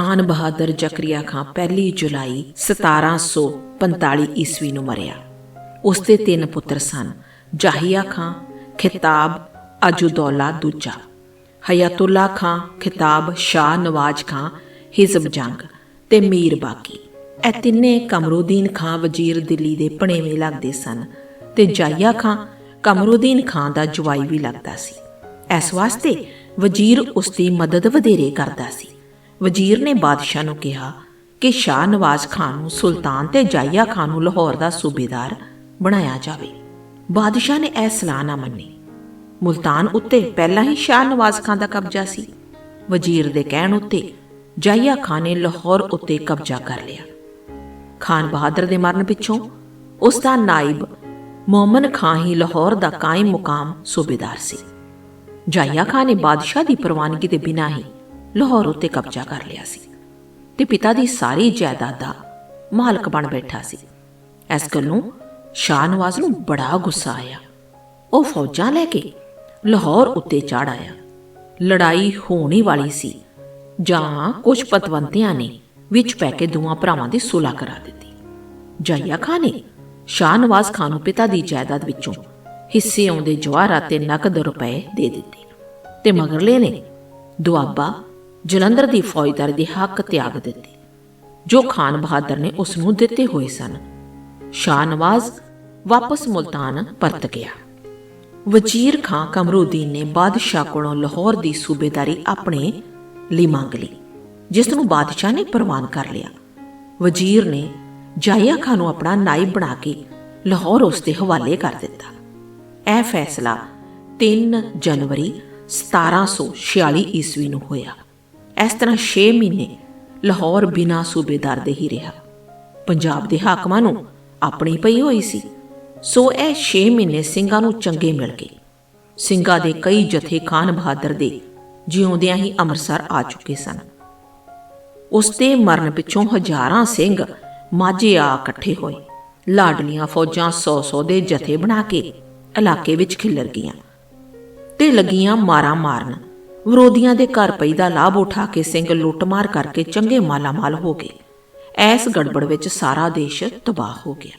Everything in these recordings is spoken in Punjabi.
ਖਾਨ ਬਹਾਦਰ ਜ਼ਕਰੀਆ ਖਾਂ 1 ਜੁਲਾਈ 1745 ਈਸਵੀ ਨੂੰ ਮਰਿਆ। ਉਸ ਦੇ ਤਿੰਨ ਪੁੱਤਰ ਸਨ, ਜਾਹੀਆ ਖਾਂ, ਖਿਤਾਬ, ਅਜੁਦੌਲਾ ਦੂਜਾ। ਹਯਤੁੱਲਾ ਖਾਂ, ਖਿਤਾਬ, ਸ਼ਾਹ ਨਵਾਜ਼ ਖਾਂ, ਹਿਜ਼ਬ ਜੰਗ ਤੇ ਮੀਰ ਬਾਕੀ ਇਹ ਤਿੰਨੇ ਕਮਰੂਦੀਨ ਖਾਂ ਵਜ਼ੀਰ ਦਿੱਲੀ ਦੇ ਭਣੇਵੇਂ ਲੱਗਦੇ ਸਨ ਤੇ ਜਾਹੀਆ ਖਾਂ ਕਮਰੂਦੀਨ ਖਾਂ ਦਾ ਜਵਾਈ ਵੀ ਲੱਗਦਾ ਸੀ। ਇਸ ਵਾਸਤੇ ਵਜ਼ੀਰ ਉਸ ਦੀ ਮਦਦ ਵਧੇਰੇ ਕਰਦਾ ਸੀ। ਵਜ਼ੀਰ ਨੇ ਬਾਦਸ਼ਾਹ ਨੂੰ ਕਿਹਾ ਕਿ ਸ਼ਾਹ ਨਵਾਜ਼ ਖਾਨ ਨੂੰ ਸੁਲਤਾਨ ਤੇ ਜਾਇਆ ਖਾਨ ਨੂੰ ਲਾਹੌਰ ਦਾ ਸੂਬੇਦਾਰ ਬਣਾਇਆ ਜਾਵੇ। ਬਾਦਸ਼ਾਹ ਨੇ ਇਹ ਸਲਾਹ ਨਾ ਮੰਨੀ। ਮੁਲਤਾਨ ਉੱਤੇ ਪਹਿਲਾਂ ਹੀ ਸ਼ਾਹ ਨਵਾਜ਼ ਖਾਨ ਦਾ ਕਬਜ਼ਾ ਸੀ। ਵਜ਼ੀਰ ਦੇ ਕਹਿਣ ਉੱਤੇ ਜਾਇਆ ਖਾਨ ਨੇ ਲਾਹੌਰ ਉੱਤੇ ਕਬਜ਼ਾ ਕਰ ਲਿਆ। ਖਾਨ ਬਹਾਦਰ ਦੇ ਮਰਨ ਪਿੱਛੋਂ ਉਸ ਦਾ ਨਾਇਬ ਮੌਮਨ ਖਾਂ ਹੀ ਲਾਹੌਰ ਦਾ ਕਾਇਮ ਮੁਕਾਮ ਸੂਬੇਦਾਰ ਸੀ। ਜਾਇਆ ਖਾਨ ਨੇ ਬਾਦਸ਼ਾਹ ਦੀ ਪ੍ਰਵਾਨਗੀ ਦੇ ਬਿਨਾਂ ਹੀ ਲਾਹੌਰ ਉੱਤੇ ਕਬਜ਼ਾ ਕਰ ਲਿਆ ਸੀ ਤੇ ਪਿਤਾ ਦੀ ਸਾਰੀ ਜਾਇਦਾਦ ਦਾ ਮਾਲਕ ਬਣ ਬੈਠਾ ਸੀ। ਇਸ ਗੱਲੋਂ ਸ਼ਾਹ ਨਵਾਜ਼ ਨੂੰ ਬੜਾ ਗੁੱਸਾ ਆਇਆ। ਉਹ ਫੌਜਾਂ ਲੈ ਕੇ ਲਾਹੌਰ ਉੱਤੇ ਚੜ ਆਇਆ। ਲੜਾਈ ਹੋਣੀ ਵਾਲੀ ਸੀ, ਜਾਂ ਕੁਝ ਪਤਵੰਤਿਆਂ ਨੇ ਵਿੱਚ ਪੈ ਕੇ ਦੋਵਾਂ ਭਰਾਵਾਂ ਦੀ ਸੁਲ੍ਹਾ ਕਰਾ ਦਿੱਤੀ। ਜਾਇਆ ਖਾਨ ਨੇ ਸ਼ਾਹ ਨਵਾਜ਼ ਖਾਨ ਨੂੰ ਪਿਤਾ ਦੀ ਜਾਇਦਾਦ ਵਿੱਚੋਂ ਹਿੱਸੇ ਆਉਂਦੇ ਜਵਾਹਰਾਤ ਤੇ ਨਕਦ ਰੁਪਏ ਦੇ ਦਿੱਤੇ ਤੇ ਮਗਰਲੇ ਨੇ ਦੁਆਬਾ ਜਲੰਧਰ ਦੀ ਫੌਜਦਾਰੀ ਦੇ ਹੱਕ ਤਿਆਗ ਦਿੱਤੇ, ਜੋ ਖਾਨ ਬਹਾਦਰ ਨੇ ਉਸ ਨੂੰ ਦਿੱਤੇ ਹੋਏ ਸਨ। ਸ਼ਾਹ ਨਵਾਜ਼ ਵਾਪਸ ਮੁਲਤਾਨ ਪਰਤ ਗਿਆ। ਵਜ਼ੀਰ ਖਾਂ ਕਮਰੂਦੀਨ ਨੇ ਬਾਦਸ਼ਾਹ ਕੋਲੋਂ ਲਾਹੌਰ ਦੀ ਸੂਬੇਦਾਰੀ ਆਪਣੇ ਲਈ ਮੰਗ ਲਈ, ਜਿਸ ਨੂੰ ਬਾਦਸ਼ਾਹ ਨੇ ਪ੍ਰਵਾਨ ਕਰ ਲਿਆ। ਵਜ਼ੀਰ ਨੇ ਜਾਇਆ ਖਾਨ ਨੂੰ ਆਪਣਾ ਨਾਇਬ ਬਣਾ ਕੇ ਲਾਹੌਰ ਉਸ ਦੇ ਹਵਾਲੇ ਕਰ ਦਿੱਤਾ। ਇਹ ਫੈਸਲਾ 3 ਜਨਵਰੀ 1746 ਈਸਵੀ ਨੂੰ ਹੋਇਆ। ਇਸ ਤਰ੍ਹਾਂ 6 ਮਹੀਨੇ ਲਾਹੌਰ ਬਿਨਾ ਸੂਬੇਦਾਰ ਦੇ ਹੀ ਰਿਹਾ। ਪੰਜਾਬ ਦੇ ਹਾਕਮਾਂ ਨੂੰ ਆਪਣੀ ਪਈ ਹੋਈ ਸੀ। ਸੋ ਇਹ 6 ਮਹੀਨੇ ਸਿੰਘਾਂ ਨੂੰ ਚੰਗੇ ਮਿਲ ਗਏ। ਸਿੰਘਾਂ ਦੇ ਕਈ ਜਥੇ ਖਾਨ ਬਹਾਦਰ ਦੇ ਜਿਉਂਦਿਆਂ ਹੀ ਅੰਮ੍ਰਿਤਸਰ ਆ ਚੁੱਕੇ ਸਨ। ਉਸ ਦੇ ਮਰਨ ਪਿੱਛੋਂ ਹਜ਼ਾਰਾਂ ਸਿੰਘ ਮਾਝੇ ਆ ਇਕੱਠੇ ਹੋਏ। ਲਾਡਲੀਆਂ ਫੌਜਾਂ 100-100 ਦੇ ਜਥੇ ਬਣਾ ਕੇ ਇਲਾਕੇ ਵਿੱਚ ਖਿਲਰ ਗਈਆਂ ਤੇ ਲੱਗੀਆਂ ਮਾਰਾਂ ਮਾਰਨ। ਵਿਰੋਧੀਆਂ ਦੇ ਘਰ ਪਈ ਦਾ ਲਾਭ ਉਠਾ ਕੇ ਸਿੰਘ ਲੁੱਟਮਾਰ ਕਰਕੇ ਚੰਗੇ ਮਾਲਾਮਾਲ ਹੋ ਗਏ। ਐਸ ਗੜਬੜ ਵਿੱਚ ਸਾਰਾ ਦੇਸ਼ ਤਬਾਹ ਹੋ ਗਿਆ।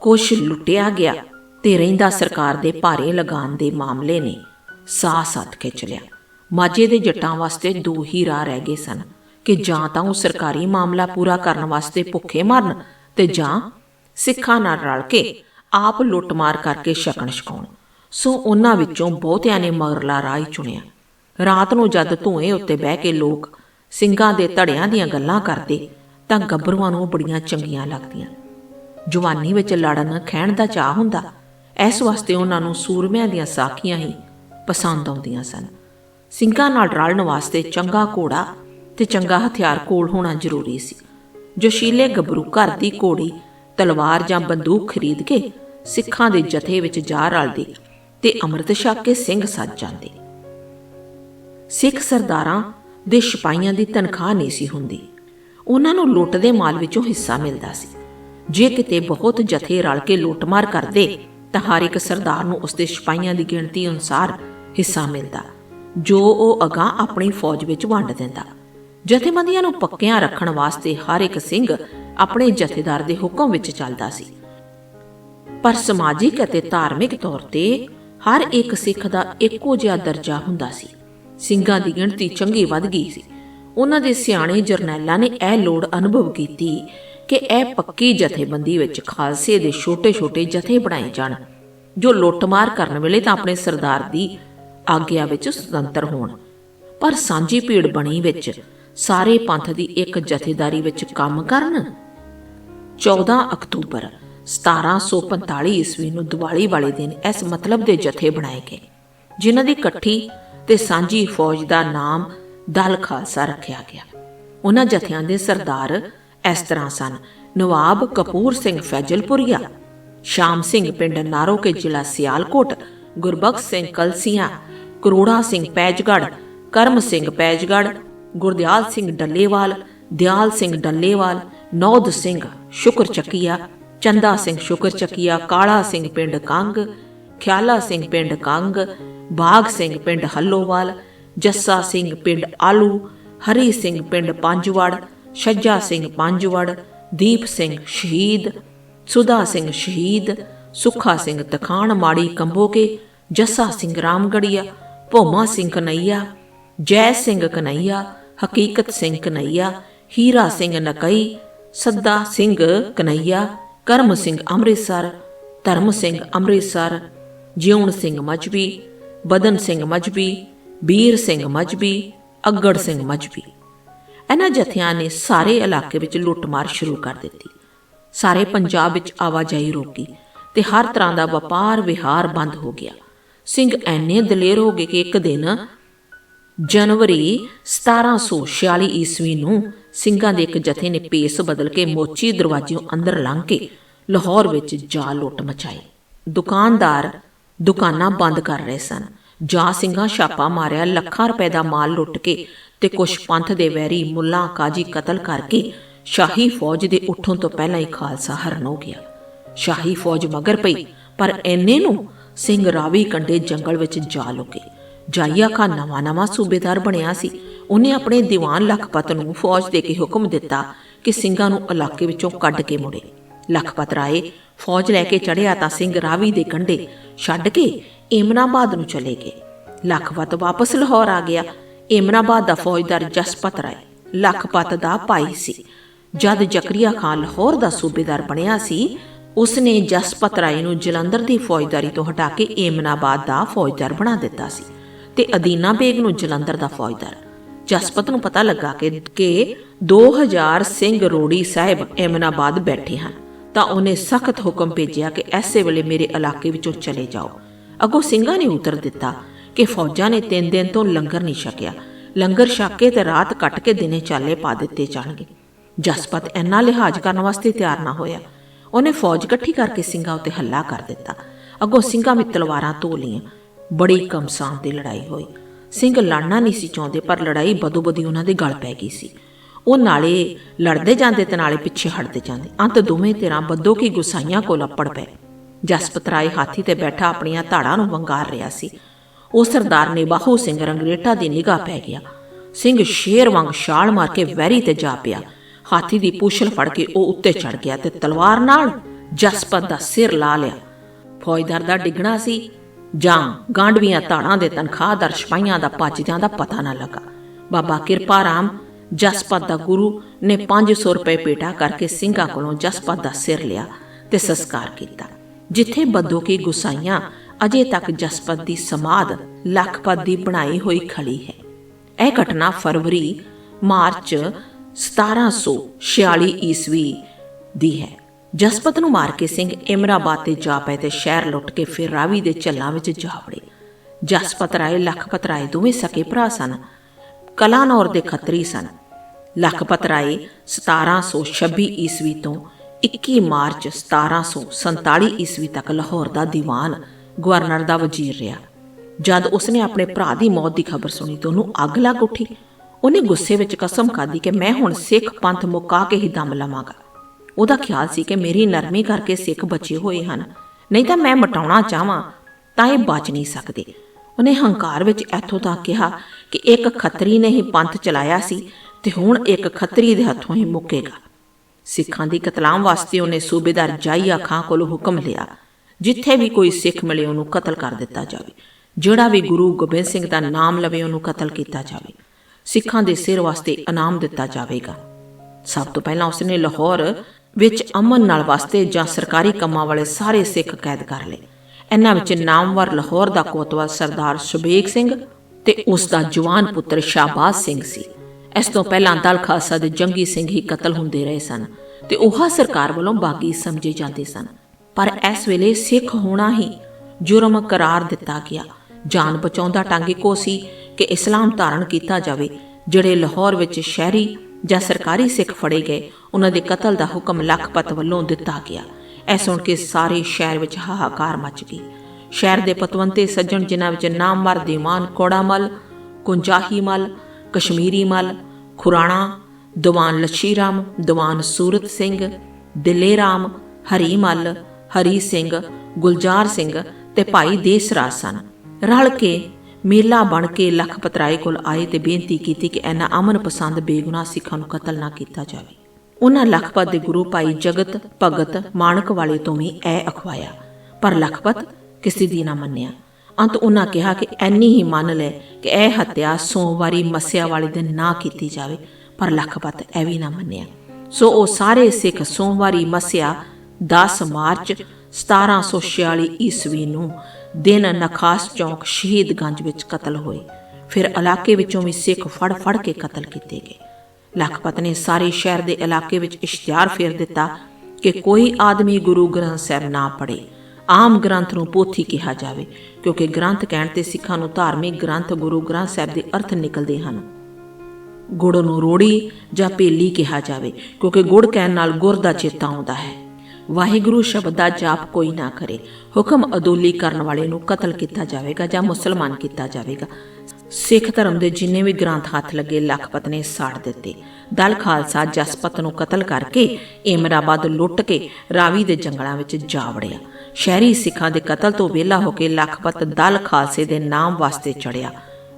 ਕੁਛ ਲੁੱਟਿਆ ਗਿਆ ਤੇ ਰਹਿੰਦਾ ਸਰਕਾਰ ਦੇ ਭਾਰੇ ਲਗਾਨ ਦੇ ਮਾਮਲੇ ਨੇ ਸਾਹ ਸੱਤ ਕੇ ਚਲਿਆ ਮਾਝੇ ਦੇ ਜੱਟਾਂ ਵਾਸਤੇ ਦੋ ਹੀ ਰਾਹ ਰਹਿ ਗਏ ਸਨ ਕਿ ਜਾਂ ਤਾਂ ਉਹ ਸਰਕਾਰੀ ਮਾਮਲਾ ਪੂਰਾ ਕਰਨ ਵਾਸਤੇ ਭੁੱਖੇ ਮਰਨ ਤੇ ਜਾਂ ਸਿੱਖਾਂ ਨਾਲ ਰਲ ਕੇ ਆਪ ਲੁੱਟਮਾਰ ਕਰਕੇ ਛਕਣ ਛਕਾਉਣ। ਸੋ ਉਹਨਾਂ ਵਿੱਚੋਂ ਬਹੁਤਿਆਂ ਨੇ ਮਗਰਲਾ ਰਾਹ ਹੀ ਚੁਣਿਆ। ਰਾਤ ਨੂੰ ਜਦ ਧੂਏ ਉੱਤੇ ਬਹਿ ਕੇ ਲੋਕ ਸਿੰਘਾਂ ਦੇ ਧੜਿਆਂ ਦੀਆਂ ਗੱਲਾਂ ਕਰਦੇ, ਤਾਂ ਗੱਭਰੂਆਂ ਨੂੰ ਬੜੀਆਂ ਚੰਗੀਆਂ ਲੱਗਦੀਆਂ। ਜਵਾਨੀ ਵਿੱਚ ਲੜਨ, ਖਹਿਣ ਦਾ ਚਾਹ ਹੁੰਦਾ, ਇਸ ਵਾਸਤੇ ਉਹਨਾਂ ਨੂੰ ਸੂਰਮਿਆਂ ਦੀਆਂ ਸਾਖੀਆਂ ਹੀ ਪਸੰਦ ਆਉਂਦੀਆਂ ਸਨ। ਸਿੰਘਾਂ ਨਾਲ ਰਲਣ ਵਾਸਤੇ ਚੰਗਾ ਘੋੜਾ ਤੇ ਚੰਗਾ ਹਥਿਆਰ ਕੋਲ ਹੋਣਾ ਜ਼ਰੂਰੀ ਸੀ। ਜੋਸ਼ੀਲੇ ਗੱਭਰੂ ਘਰ ਦੀ ਘੋੜੀ, ਤਲਵਾਰ ਜਾਂ ਬੰਦੂਕ ਖਰੀਦ ਕੇ ਸਿੱਖਾਂ ਦੇ ਜਥੇ ਵਿੱਚ ਜਾ ਰਲਦੇ ਤੇ ਅੰਮ੍ਰਿਤ ਛਕ ਕੇ ਸਿੰਘ ਸੱਜ ਜਾਂਦੇ। ਸਿੱਖ ਸਰਦਾਰਾਂ ਦੇ ਸਿਪਾਹੀਆਂ ਦੀ ਤਨਖਾਹ ਨਹੀਂ ਸੀ ਹੁੰਦੀ। ਉਹਨਾਂ ਨੂੰ ਲੁੱਟ ਦੇ ਮਾਲ ਵਿੱਚੋਂ ਹਿੱਸਾ ਮਿਲਦਾ ਸੀ। ਜੇ ਕਿਤੇ ਬਹੁਤ ਜਥੇ ਰਲ ਕੇ ਲੁੱਟਮਾਰ ਕਰਦੇ, ਤਾਂ ਹਰ ਇੱਕ ਸਰਦਾਰ ਨੂੰ ਉਸਦੇ ਸਿਪਾਹੀਆਂ ਦੀ ਗਿਣਤੀ ਅਨੁਸਾਰ ਹਿੱਸਾ ਮਿਲਦਾ, ਜੋ ਉਹ ਅਗਾਂ ਆਪਣੀ ਫੌਜ ਵਿੱਚ ਵੰਡ ਦਿੰਦਾ। ਜਥੇਬੰਦੀਆਂ ਨੂੰ ਪੱਕਿਆਂ ਰੱਖਣ ਵਾਸਤੇ ਹਰ ਇੱਕ ਸਿੰਘ ਆਪਣੇ ਜਥੇਦਾਰ ਦੇ ਹੁਕਮ ਵਿੱਚ ਚੱਲਦਾ ਸੀ। ਪਰ ਸਮਾਜਿਕ ਅਤੇ ਧਾਰਮਿਕ ਤੌਰ ਤੇ ਹਰ ਇੱਕ ਸਿੱਖ ਦਾ ਇੱਕੋ ਜਿਹਾ ਦਰਜਾ ਹੁੰਦਾ ਸੀ। ਸਿੰਘਾਂ ਦੀ ਗਿਣਤੀ ਚੰਗੀ ਵੱਧ ਗਈ ਸੀ। ਉਹਨਾਂ ਦੇ ਸਿਆਣੇ ਜਰਨੈਲਾਂ ਨੇ ਇਹ ਲੋੜ ਅਨੁਭਵ ਕੀਤੀ ਕਿ ਇਹ ਪੱਕੀ ਜਥੇਬੰਦੀ ਵਿੱਚ ਖਾਲਸੇ ਦੇ ਛੋਟੇ-ਛੋਟੇ ਜਥੇ ਬਣਾਏ ਜਾਣ, ਜੋ ਲੁੱਟਮਾਰ ਕਰਨ ਵੇਲੇ ਤਾਂ ਆਪਣੇ ਸਰਦਾਰ ਦੀ ਆਗਿਆ ਵਿੱਚ ਸੁਤੰਤਰ ਹੋਣ। ਪਰ ਸਾਂਝੀ ਭੀੜ ਬਣੀ ਵਿੱਚ ਸਾਰੇ ਪੰਥ ਦੀ ਇੱਕ ਜਥੇਦਾਰੀ ਵਿੱਚ ਕੰਮ ਕਰਨ? 14 ਅਕਤੂਬਰ 1745 ਈਸਵੀ ਨੂੰ ਦੀਵਾਲੀ ਵਾਲੇ ਦਿਨ ਇਸ ਮਤਲਬ ਦੇ ਜਥੇ ਬਣਾਏ ਗਏ, ਜਿਨ੍ਹਾਂ ਦੀ ਇਕੱਠੀ ਤੇ ਸਾਂਝੀ ਫੌਜ ਦਾ ਨਾਮ ਦਲ ਖਾਲਸਾ ਰੱਖਿਆ ਗਿਆ। ਉਹਨਾਂ ਜਥਿਆਂ ਦੇ ਸਰਦਾਰ ਇਸ ਤਰ੍ਹਾਂ ਸਨ, ਨਵਾਬ ਕਪੂਰ ਸਿੰਘ ਫੈਜਲਪੁਰੀਆ, ਸ਼ਾਮ ਸਿੰਘ ਪਿੰਡ ਨਾਰੋਕੇ ਜ਼ਿਲ੍ਹਾ ਸਿਆਲਕੋਟ, ਗੁਰਬਖਸ਼ ਸਿੰਘ ਕਲਸੀਆਂ, ਕਰੋੜਾ ਸਿੰਘ ਪੈਜਗੜ ਕਰਮ ਸਿੰਘ ਪੈਜਗੜ ਗੁਰਦਿਆਲ ਸਿੰਘ ਡੱਲੇਵਾਲ, ਦਿਆਲ ਸਿੰਘ ਡੱਲੇਵਾਲ, ਨੌਦ ਸਿੰਘ ਸ਼ੁਕਰ ਚੱਕੀਆ ਚੰਦਾ ਸਿੰਘ ਸ਼ੁਕਰ ਚੱਕੀਆ ਕਾਲਾ ਸਿੰਘ ਪਿੰਡ ਕੰਗ, ਖਿਆਲਾ ਸਿੰਘ ਪਿੰਡ ਕੰਗ ਬਾਗ ਸਿੰਘ ਪਿੰਡ ਹੱਲੋਵਾਲ, ਜੱਸਾ ਸਿੰਘ ਪਿੰਡ ਆਲੂ, ਹਰੀ ਸਿੰਘ ਪਿੰਡ ਪੰਜਵੜ, ਛੱਜਾ ਸਿੰਘ ਪੰਜਵੜ, ਦੀਪ ਸਿੰਘ ਸ਼ਹੀਦ ਸੁਦਾ ਸਿੰਘ ਸ਼ਹੀਦ, ਸੁੱਖਾ ਸਿੰਘ ਤਖਾਣ, ਮਾੜੀ ਕੰਬੋਕੇ, ਜੱਸਾ ਸਿੰਘ ਰਾਮਗੜੀਆ, ਭੋਮਾ ਸਿੰਘ ਕਨਈਆ, ਜੈ ਸਿੰਘ ਕਨਈਆ, ਹਕੀਕਤ ਸਿੰਘ ਕਨਈਆ, ਹੀਰਾ ਸਿੰਘ ਨਕਈ, ਸੱਦਾ ਸਿੰਘ ਕਨਈਆ, ਕਰਮ ਸਿੰਘ ਅੰਮ੍ਰਿਤਸਰ, ਧਰਮ ਸਿੰਘ ਅੰਮ੍ਰਿਤਸਰ, ਜਿਉਣ ਸਿੰਘ ਮਜਵੀ ਬਦਨ ਸਿੰਘ ਮਜਬੀ, ਬੀਰ ਸਿੰਘ ਮਜਬੀ, ਅੱਗੜ ਸਿੰਘ ਮਜਬੀ। ਇਹਨਾਂ ਜਥਿਆਂ ਨੇ ਸਾਰੇ ਇਲਾਕੇ ਵਿੱਚ ਲੁੱਟਮਾਰ ਸ਼ੁਰੂ ਕਰ ਦਿੱਤੀ। ਸਾਰੇ ਪੰਜਾਬ ਵਿੱਚ ਆਵਾਜਾਈ ਰੋਕੀ ਤੇ ਹਰ ਤਰ੍ਹਾਂ ਦਾ ਵਪਾਰ ਵਿਹਾਰ ਬੰਦ ਹੋ ਗਿਆ। ਸਿੰਘ ਐਨੇ ਦਲੇਰ ਹੋ ਗਏ ਕਿ ਇੱਕ ਦਿਨ ਜਨਵਰੀ 1746 ਈਸਵੀ ਨੂੰ ਸਿੰਘਾਂ ਦੇ ਇੱਕ ਜਥੇ ਨੇ ਪੇਸ ਬਦਲ ਕੇ ਮੋਚੀ ਦਰਵਾਜ਼ਿਓਂ ਅੰਦਰ ਲੰਘ ਕੇ ਲਾਹੌਰ ਵਿੱਚ ਜਾ ਲੁੱਟ ਮਚਾਈ। ਦੁਕਾਨਦਾਰ ਦੁਕਾਨਾਂ ਬੰਦ ਕਰ ਰਹੇ ਸਨ। ਜਾ ਸਿੰਘਾਂ ਛਾਪਾ ਮਾਰਿਆ, ਲੱਖਾਂ ਰੁਪਏ ਦਾ ਮਾਲ ਲੁੱਟ ਕੇ ਤੇ ਕੁਛ ਪੰਥ ਦੇ ਵੈਰੀ ਮੁੱਲਾ ਕਾਜੀ ਕਤਲ ਕਰਕੇ ਸ਼ਾਹੀ ਫੌਜ ਦੇ ਉੱਠਣ ਤੋਂ ਪਹਿਲਾਂ ਹੀ ਖਾਲਸਾ ਹਰਨ ਹੋ ਗਿਆ। ਸ਼ਾਹੀ ਫੌਜ ਮਗਰ ਪਈ, ਪਰ ਐਨੇ ਨੂੰ ਸਿੰਘ ਰਾਵੀ ਕੰਡੇ ਜੰਗਲ ਵਿੱਚ ਜਾ ਲੁਕੇ। ਜਾਈਆ ਖਾਨ ਨਵਾਂ ਨਵਾਂ ਸੂਬੇਦਾਰ ਬਣਿਆ ਸੀ। ਉਹਨੇ ਆਪਣੇ ਦੀਵਾਨ ਲਖਪਤ ਨੂੰ ਫੌਜ ਦੇ ਕੇ ਹੁਕਮ ਦਿੱਤਾ ਕਿ ਸਿੰਘਾਂ ਨੂੰ ਇਲਾਕੇ ਵਿੱਚੋਂ ਕੱਢ ਕੇ ਮੁੜੇ। ਲਖਪਤ ਰਾਏ ਫੌਜ ਲੈ ਕੇ ਚੜਿਆ ਤਾਂ ਸਿੰਘ ਰਾਵੀ ਦੇ ਕੰਢੇ ਛੱਡ ਕੇ ਏਮਨਾਬਾਦ ਨੂੰ ਚਲੇ ਗਏ। ਲਖਪਤ ਵਾਪਸ ਲਾਹੌਰ ਆ ਗਿਆ। ਏਮਨਾਬਾਦ ਦਾ ਫੌਜਦਾਰ ਜਸਪਤ ਰਾਏ ਲਖਪਤ ਦਾ ਭਾਈ ਸੀ। ਜਦ ਜ਼ਕਰੀਆ ਖਾਨ ਲਾਹੌਰ ਦਾ ਸੂਬੇਦਾਰ ਬਣਿਆ ਸੀ, ਉਸਨੇ ਜਸਪਤ ਰਾਏ ਨੂੰ ਜਲੰਧਰ ਦੀ ਫੌਜਦਾਰੀ ਤੋਂ ਹਟਾ ਕੇ ਏਮਨਾਬਾਦ ਦਾ ਫੌਜਦਾਰ ਬਣਾ ਦਿੱਤਾ ਸੀ ਤੇ ਅਦੀਨਾ ਬੇਗ ਨੂੰ ਜਲੰਧਰ ਦਾ ਫੌਜਦਾਰ। ਜਸਪਤ ਨੂੰ ਪਤਾ ਲੱਗਾ ਕਿ ਕਿ 2000 ਸਿੰਘ ਰੋੜੀ ਸਾਹਿਬ ਏਮਨਾਬਾਦ ਬੈਠੇ ਹਨ। ਤਾਂ ਉਹਨੇ ਸਖਤ ਹੁਕਮ ਭੇਜਿਆ ਕਿ ਐਸੇ ਵੇਲੇ ਮੇਰੇ ਇਲਾਕੇ ਵਿੱਚੋਂ ਚਲੇ ਜਾਓ। ਅਗੋ ਸਿੰਘਾਂ ਨੇ ਉਤਰ ਦਿੱਤਾ ਕਿ ਫੌਜਾਂ ਨੇ ਤਿੰਨ ਦਿਨ ਤੋਂ ਲੰਗਰ ਨਹੀਂ ਛਕਿਆ। ਲੰਗਰ ਛਕ ਕੇ ਤੇ ਰਾਤ ਕੱਟ ਕੇ ਦਿਨੇ ਚਾਲੇ ਪਾ ਦਿੱਤੇ ਜਾਣਗੇ। ਜਸਪਤ ਇੰਨਾ ਲਿਹਾਜ਼ ਕਰਨ ਵਾਸਤੇ ਤਿਆਰ ਨਾ ਹੋਇਆ। ਉਹਨੇ ਫੌਜ ਇਕੱਠੀ ਕਰਕੇ ਸਿੰਘਾਂ ਉੱਤੇ ਹੱਲਾ ਕਰ ਦਿੱਤਾ। ਅੱਗੋਂ ਸਿੰਘਾਂ ਵਿੱਚ ਤਲਵਾਰਾਂ ਧੋ ਲੀਆਂ ਬੜੀ ਕਮਸਾਨ ਦੀ ਲੜਾਈ ਹੋਈ। ਸਿੰਘ ਲੜਨਾ ਨਹੀਂ ਸੀ ਚਾਹੁੰਦੇ, ਪਰ ਲੜਾਈ ਬਦੋਬਦੀ ਉਹਨਾਂ ਦੇ ਗਲ ਪੈ ਗਈ ਸੀ। ਉਹ ਨਾਲੇ ਲੜਦੇ ਜਾਂਦੇ ਤੇ ਨਾਲੇ ਪਿੱਛੇ ਹਟਦੇ ਜਾਂਦੇ। ਅੰਤ ਦੋਵੇਂ ਧਿਰਾਂ ਬੱਦੋ ਕੀ ਗੁਸਾਈਆਂ ਕੋਲ ਅੱਪੜ ਪਏ। ਜਸਪਤ ਰਾਏ ਹਾਥੀ ਤੇ ਬੈਠਾ ਆਪਣੀਆਂ ਧਾੜਾਂ ਨੂੰ ਵੰਗਾਰ ਰਿਹਾ ਸੀ। ਉਹ ਸਰਦਾਰ ਨੇ ਬਾਹੂ ਸਿੰਘ ਰੰਗਰੇਟਾ ਦੀ ਨਿਗਾਹ ਪੈ ਗਿਆ। ਸਿੰਘ ਸ਼ੇਰ ਵਾਂਗ ਛਾਲ ਮਾਰ ਕੇ ਵੈਰੀ ਤੇ ਜਾ ਪਿਆ। ਹਾਥੀ ਦੀ ਪੂਛਲ ਫੜ ਕੇ ਉਹ ਉੱਤੇ ਚੜ ਗਿਆ ਤੇ ਤਲਵਾਰ ਨਾਲ ਜਸਪਤ ਦਾ ਸਿਰ ਲਾ ਲਿਆ। ਫੌਜਦਾਰ ਦਾ ਡਿੱਗਣਾ ਸੀ। ਜਾਂ ਗਾਂਡਵੀਆਂ ਧਾੜਾਂ ਦੇ ਤਨਖਾਹਦਾਰ ਸਿਪਾਹੀਆਂ ਦਾ ਭੱਜਦਿਆਂ ਦਾ ਪਤਾ ਨਾ ਲੱਗਾ। ਬਾਬਾ ਕਿਰਪਾ ਰਾਮ ਜਸਪਤ ਦਾ ਗੁਰੂ ਨੇ 500 ਰੁਪਏ ਪੇਟਾ ਕਰਕੇ ਸਿੰਘਾਂ ਕੋਲੋਂ ਜਸਪਤ ਦਾ ਸਿਰ ਲਿਆ ਤੇ ਸੰਸਕਾਰ ਕੀਤਾ। ਜਿੱਥੇ ਬੱਦੋ ਕੀ ਗੁਸਾਈਆਂ, ਅਜੇ ਤੱਕ ਜਸਪਤ ਦੀ ਸਮਾਧ ਲਖਪਤ ਦੀ ਬਣਾਈ ਹੋਈ ਖੜੀ ਹੈ। ਇਹ ਘਟਨਾ ਫਰਵਰੀ, ਮਾਰਚ 1746 ਈਸਵੀ ਦੀ ਹੈ। ਜਸਪਤ ਨੂੰ ਮਾਰ ਕੇ ਸਿੰਘ ਇਮਰਾਬਾਦ ਤੇ ਜਾ ਪਏ ਤੇ ਸ਼ਹਿਰ ਲੁੱਟ ਕੇ ਫਿਰ ਰਾਵੀ ਦੇ ਝੱਲਾਂ ਵਿੱਚ ਜਾ ਵੜੇ। ਜਸਪਤ ਰਾਏ, ਲਖਪਤ ਰਾਏ ਦੋਵੇਂ ਸਕੇ ਭਰਾ ਸਨ। ਕਲਾਨੌਰ ਦੇ ਖੱਤਰੀ ਸਨ। ਲਖਪਤ ਰਾਏ 1726 ਈਸਵੀ ਤੋਂ 21 ਮਾਰਚ 1747 ਈਸਵੀ ਤੱਕ ਲਾਹੌਰ ਦਾ ਦੀਵਾਨ ਗਵਰਨਰ ਦਾ ਵਜ਼ੀਰ ਰਿਹਾ। ਜਦ ਉਸਨੇ ਆਪਣੇ ਭਰਾ ਦੀ ਮੌਤ ਦੀ ਖਬਰ ਸੁਣੀ ਤਾਂ ਉਹਨੂੰ ਅੱਗ ਲੱਗ ਉੱਠੀ। ਉਹਨੇ ਗੁੱਸੇ ਵਿੱਚ ਕਸਮ ਖਾਧੀ ਕਿ ਮੈਂ ਹੁਣ ਸਿੱਖ ਪੰਥ ਮੁਕਾ ਕੇ ਹੀ ਦਮ ਲਵਾਂਗਾ। ਉਹਦਾ ਖਿਆਲ ਸੀ ਕਿ ਮੇਰੀ ਨਰਮੀ ਕਰਕੇ ਸਿੱਖ ਬਚੇ ਹੋਏ ਹਨ। ਨਹੀਂ ਤਾਂ ਮੈਂ ਮਟਾਉਣਾ ਚਾਹਾਂ ਤਾਂ ਇਹ ਬਚ ਨਹੀਂ ਸਕਦੇ। ਉਹਨੇ ਹੰਕਾਰ ਵਿੱਚ ਇੱਥੋਂ ਤੱਕ ਕਿਹਾ ਕਿ ਇੱਕ ਖੱਤਰੀ ਨੇ ਹੀ ਪੰਥ ਚਲਾਇਆ ਸੀ ਤੇ ਹੁਣ ਇੱਕ ਖੱਤਰੀ ਦੇ ਹੱਥੋਂ ਹੀ ਮੁੱਕੇਗਾ। ਸਿੱਖਾਂ ਦੀ ਕਤਲਾਮ ਵਾਸਤੇ ਉਹਨੇ ਸੂਬੇਦਾਰ ਜਾਈਆ ਖਾਂ ਕੋਲੋਂ ਹੁਕਮ ਲਿਆ, ਜਿੱਥੇ ਵੀ ਕੋਈ ਸਿੱਖ ਮਿਲੇ ਉਹਨੂੰ ਕਤਲ ਕਰ ਦਿੱਤਾ ਜਾਵੇ। ਜਿਹੜਾ ਵੀ ਗੁਰੂ ਗੋਬਿੰਦ ਸਿੰਘ ਦਾ ਨਾਮ ਲਵੇ ਉਹਨੂੰ ਕਤਲ ਕੀਤਾ ਜਾਵੇ। ਸਿੱਖਾਂ ਦੇ ਸਿਰ ਵਾਸਤੇ ਇਨਾਮ ਦਿੱਤਾ ਜਾਵੇਗਾ। ਸਭ ਤੋਂ ਪਹਿਲਾਂ ਉਸਨੇ ਲਾਹੌਰ ਵਿੱਚ ਅਮਨ ਨਾਲ ਵਾਸਤੇ ਜਾਂ ਸਰਕਾਰੀ ਕੰਮਾਂ ਵਾਲੇ ਸਾਰੇ ਸਿੱਖ ਕੈਦ ਕਰ ਲਏ। ਇਹਨਾਂ ਵਿੱਚ ਨਾਮਵਰ ਲਾਹੌਰ ਦਾ ਕੋਤਵਾਲ ਸਰਦਾਰ ਸੁਬੇਗ ਸਿੰਘ ਤੇ ਉਸ ਦਾ ਜਵਾਨ ਪੁੱਤਰ ਸ਼ਾਬਾਜ਼ ਸਿੰਘ ਸੀ। ਇਸ ਤੋਂ ਪਹਿਲਾਂ ਦਲ ਖਾਲਸਾ ਦੇ ਜੰਗੀ ਸਿੰਘ ਹੀ ਕਤਲ ਹੁੰਦੇ ਰਹੇ ਸਨ ਤੇ ਉਹ ਸਰਕਾਰ ਵੱਲੋਂ ਬਾਗੀ ਸਮਝੇ ਜਾਂਦੇ ਸਨ। ਪਰ ਇਸ ਵੇਲੇ ਸਿੱਖ ਹੋਣਾ ਹੀ ਜੁਰਮ ਕਰਾਰ ਦਿੱਤਾ ਗਿਆ। ਜਾਨ ਬਚਾਉਂਦਾ ਟਾਂਗੇ ਕੋ ਸੀ ਕਿ ਇਸਲਾਮ ਧਾਰਨ ਕੀਤਾ ਜਾਵੇ। ਜਿਹੜੇ ਲਾਹੌਰ ਵਿੱਚ ਸ਼ਹਿਰੀ ਜਾਂ ਸਰਕਾਰੀ ਸਿੱਖ ਫੜੇ ਗਏ, ਉਹਨਾਂ ਦੇ ਕਤਲ ਦਾ ਹੁਕਮ ਲਖਪਤ ਵੱਲੋਂ ਦਿੱਤਾ ਗਿਆ। ਇਹ ਸੁਣ ਕੇ ਸਾਰੇ ਸ਼ਹਿਰ ਵਿੱਚ ਹਾਹਾਕਾਰ ਮਚ ਗਈ। ਸ਼ਹਿਰ ਦੇ ਪਤਵੰਤੇ ਸੱਜਣ ਜਿਨ੍ਹਾਂ ਵਿੱਚ ਨਾਮਵਰ ਦੀਵਾਨ ਕੋੜਾਮਲ ਕਸ਼ਮੀਰੀ ਕਸ਼ਮੀਰੀਮਲ ਖੁਰਾਣਾ, ਦੀਵਾਨ ਲਛੀਰਾਮ, ਦੀਵਾਨ ਸੂਰਤ ਸਿੰਘ ਦਿਲੇਰਾਮ ਹਰੀਮਲ ਹਰੀ ਸਿੰਘ, ਗੁਲਜ਼ਾਰ ਸਿੰਘ ਤੇ ਭਾਈ ਦੇਸਰਾਜ ਸਨ। ਰਲ ਕੇ ਮੇਲਾ ਬਣ ਕੇ ਲਖਪਤ ਰਾਏ ਕੋਲ ਆਏ ਤੇ ਬੇਨਤੀ ਕੀਤੀ ਕਿ ਇਹਨਾਂ ਅਮਨ ਪਸੰਦ ਬੇਗੁਨਾਹ ਸਿੱਖਾਂ ਨੂੰ ਕਤਲ ਨਾ ਕੀਤਾ ਜਾਵੇ। ਉਹਨਾਂ ਲਖਪਤ ਦੇ ਗੁਰੂ ਭਾਈ ਜਗਤ ਭਗਤ ਮਾਨਕ ਵਾਲੇ ਤੋਂ ਵੀ ਐ ਅਖਵਾਇਆ। ਪਰ ਲਖਪਤ ਕਿਸੇ ਦੀ ਨਾ ਮੰਨਿਆ। ਅੰਤ ਉਹਨਾਂ ਕਿਹਾ ਕਿ ਐਨੀ ਹੀ ਮੰਨ ਲੈ ਕਿ ਇਹ ਹੱਤਿਆ ਸੋਮਵਾਰੀ ਮੱਸਿਆ ਵਾਲੇ ਦਿਨ ਨਾ ਕੀਤੀ ਜਾਵੇ, ਪਰ ਲਖਪਤ ਐ ਵੀ ਨਾ ਮੰਨਿਆ। ਸੋ ਉਹ ਸਾਰੇ ਸਿੱਖ ਸੋਮਵਾਰੀ ਮੱਸਿਆ 10 ਮਾਰਚ 1746 ਈਸਵੀ ਨੂੰ ਦਿਨ ਨਖਾਸ ਚੌਕ ਸ਼ਹੀਦਗੰਜ ਵਿੱਚ ਕਤਲ ਹੋਏ। ਫਿਰ ਇਲਾਕੇ ਵਿੱਚੋਂ ਵੀ ਸਿੱਖ ਫੜ ਫੜ ਕੇ ਕਤਲ ਕੀਤੇ ਗਏ। ਲਖਪਤ ਨੇ ਸਾਰੇ ਸ਼ਹਿਰ ਦੇ ਇਲਾਕੇ ਵਿੱਚ ਇਸ਼ਤਿਹਾਰ ਫੇਰ ਦਿੱਤਾ ਕਿ ਕੋਈ ਆਦਮੀ ਗੁਰੂ ਗ੍ਰੰਥ ਸਾਹਿਬ ਨਾ ਪੜ੍ਹੇ। ਆਮ ਗ੍ਰੰਥ ਨੂੰ ਪੋਥੀ ਕਿਹਾ ਜਾਵੇ, ਕਿਉਂਕਿ ਗ੍ਰੰਥ ਕਹਿਣ ਤੇ ਸਿੱਖਾਂ ਨੂੰ ਧਾਰਮਿਕ ਗ੍ਰੰਥ ਗੁਰੂ ਗ੍ਰੰਥ ਸਾਹਿਬ ਦੇ ਅਰਥ ਨਿਕਲਦੇ ਹਨ। ਗੁੜ ਨੂੰ ਰੋੜੀ ਜਾਂ ਪੇਲੀ ਕਿਹਾ ਜਾਵੇ, ਕਿਉਂਕਿ ਗੁੜ ਕਹਿਣ ਨਾਲ ਗੁਰ ਦਾ ਚੇਤਾ ਆਉਂਦਾ ਹੈ। ਵਾਹਿਗੁਰੂ ਸ਼ਬਦ ਦਾ ਜਾਪ ਕੋਈ ਨਾ ਕਰੇ। ਹੁਕਮ ਅਦੋਲੀ ਕਰਨ ਵਾਲੇ ਨੂੰ ਕਤਲ ਕੀਤਾ ਜਾਵੇਗਾ ਜਾਂ ਮੁਸਲਮਾਨ ਕੀਤਾ ਜਾਵੇਗਾ। ਸਿੱਖ ਧਰਮ ਦੇ ਜਿੰਨੇ ਵੀ ਗ੍ਰੰਥ ਹੱਥ ਲੱਗੇ ਲਖਪਤ ਨੇ ਸਾੜ ਦਿੱਤੇ। ਦਲ ਖਾਲਸਾ ਜਸਪਤ ਨੂੰ ਕਤਲ ਕਰਕੇ, ਏਮਰਾਬਾਦ ਲੁੱਟ ਕੇ ਰਾਵੀ ਦੇ ਜੰਗਲਾਂ ਵਿੱਚ ਜਾ ਵੜਿਆ। ਸ਼ਹਿਰੀ ਸਿੱਖਾਂ ਦੇ ਕਤਲ ਤੋਂ ਵਿਹਲਾ ਹੋ ਕੇ ਲਖਪਤ ਦਲ ਖਾਲਸੇ ਦੇ ਨਾਮ ਵਾਸਤੇ ਚੜਿਆ।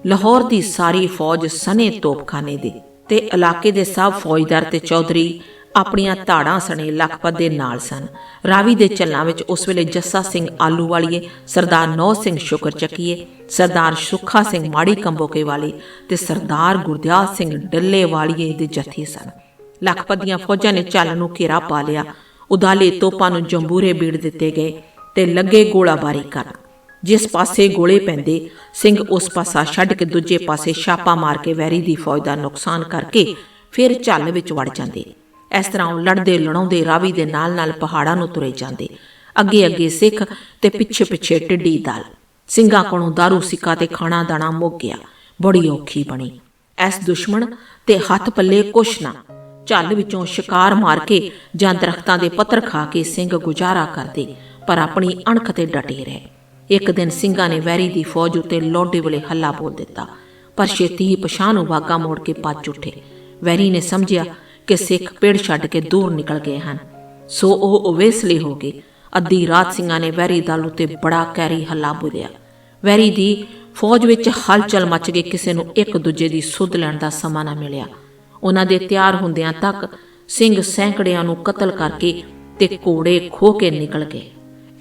ਲਾਹੌਰ ਦੀ ਸਾਰੀ ਫੌਜ ਸਨੇ ਤੋਪਖਾਨੇ ਦੇ ਤੇ ਇਲਾਕੇ ਦੇ ਸਭ ਫੌਜਦਾਰ ਤੇ ਚੌਧਰੀ ਆਪਣੀਆਂ ਧਾੜਾਂ ਸਣੇ ਲਖਪਤ ਦੇ ਨਾਲ ਸਨ। ਰਾਵੀ ਦੇ ਚੱਲਾਂ ਵਿੱਚ ਉਸ ਵੇਲੇ ਜੱਸਾ ਸਿੰਘ ਆਲੂ ਵਾਲੀਏ ਸਰਦਾਰ ਨੌ ਸਿੰਘ ਸ਼ੁਕਰ ਚੱਕੀਏ, ਸਰਦਾਰ ਸੁੱਖਾ ਸਿੰਘ ਮਾੜੀ ਕੰਬੋਕੇ ਵਾਲੀ ਤੇ ਸਰਦਾਰ ਗੁਰਦਿਆਲ ਸਿੰਘ ਡੱਲੇ ਵਾਲੀਏ ਦੇ ਜਥੇ ਸਨ। ਲਖਪਤ ਦੀਆਂ ਫੌਜਾਂ ਨੇ ਚੱਲ ਨੂੰ ਘੇਰਾ ਪਾ ਲਿਆ। ਉਦਾਲੇ ਤੋਪਾਂ ਨੂੰ ਜੰਬੂਰੇ ਬੀੜ ਦਿੱਤੇ ਗਏ ਤੇ ਲੱਗੇ ਗੋਲਾਬਾਰੀ ਕਰਨ ਜਿਸ ਪਾਸੇ ਗੋਲੇ ਪੈਂਦੇ, ਸਿੰਘ ਉਸ ਪਾਸਾ ਛੱਡ ਕੇ ਦੂਜੇ ਪਾਸੇ ਛਾਪਾ ਮਾਰ ਕੇ ਵੈਰੀ ਦੀ ਫੌਜ ਦਾ ਨੁਕਸਾਨ ਕਰਕੇ ਫਿਰ ਝੱਲ ਵਿੱਚ ਵੜ ਜਾਂਦੇ। ਇਸ ਤਰ੍ਹਾਂ ਉਹ ਲੜਦੇ, ਲੜਾਉਂਦੇ, ਰਾਵੀ ਦੇ ਨਾਲ-ਨਾਲ ਪਹਾੜਾਂ ਨੂੰ ਤੁਰੇ ਜਾਂਦੇ। ਅੱਗੇ ਅੱਗੇ ਸਿੱਖ ਤੇ ਪਿੱਛੇ ਪਿੱਛੇ ਟਿੱਡੀ ਦਲ। ਸਿੰਘਾਂ ਕੋਲੋਂ दारू ਸਿੱਕਾ ਤੇ ਖਾਣਾ ਦਾਣਾ ਮੁੱਕ ਗਿਆ। ਬੜੀ ਔਖੀ ਬਣੀ। ਐਸ ਦੁਸ਼ਮਣ ਤੇ ਹੱਥ ਪੱਲੇ ਕੁਛ ਨਾ। ਝੱਲ ਵਿੱਚੋਂ ਸ਼ਿਕਾਰ ਮਾਰ ਕੇ ਜਾਂ ਦਰਖਤਾਂ ਦੇ ਪੱਤਰ ਖਾ ਕੇ ਸਿੰਘ ਗੁਜ਼ਾਰਾ ਕਰਦੇ, ਪਰ ਆਪਣੀ ਅਣਖ ਤੇ ਡਟੇ ਰਹੇ। ਇੱਕ ਦਿਨ ਸਿੰਘਾਂ ਨੇ ਵੈਰੀ ਦੀ ਫੌਜ ਉੱਤੇ ਲੋਡੇ ਵੇਲੇ ਹੱਲਾ ਬੋਲ ਦਿੱਤਾ, ਪਰ ਛੇਤੀ ਹੀ ਪਛਾਣ ਵਾਗਾ ਮੋੜ ਕੇ ਭੱਜ ਉੱਠੇ। ਵੈਰੀ ਨੇ ਸਮਝਿਆ ਕਿ ਸਿੱਖ ਪੇੜ ਛੱਡ ਕੇ ਦੂਰ ਨਿਕਲ ਗਏ ਹਨ। ਸੋ ਉਹ ਉਵੇਸਲੇ ਹੋ ਗਏ। ਅੱਧੀ ਰਾਤ ਸਿੰਘਾਂ ਨੇ ਵੈਰੀ ਦਲ ਉੱਤੇ ਬੜਾ ਕੈਰੀ ਹੱਲਾ ਬੋਲਿਆ। ਵੈਰੀ ਦੀ ਫੌਜ ਵਿੱਚ ਹਲਚਲ ਮਚ ਗਈ ਕਿਸੇ ਨੂੰ ਇੱਕ ਦੂਜੇ ਦੀ ਸੁੱਧ ਲੈਣ ਦਾ ਸਮਾਂ ਨਾ ਮਿਲਿਆ। ਉਹਨਾਂ ਦੇ ਤਿਆਰ ਹੁੰਦਿਆਂ ਤੱਕ ਸਿੰਘ ਸੈਂਕੜਿਆਂ ਨੂੰ ਕਤਲ ਕਰਕੇ ਤੇ ਘੋੜੇ ਖੋ ਕੇ ਨਿਕਲ ਗਏ।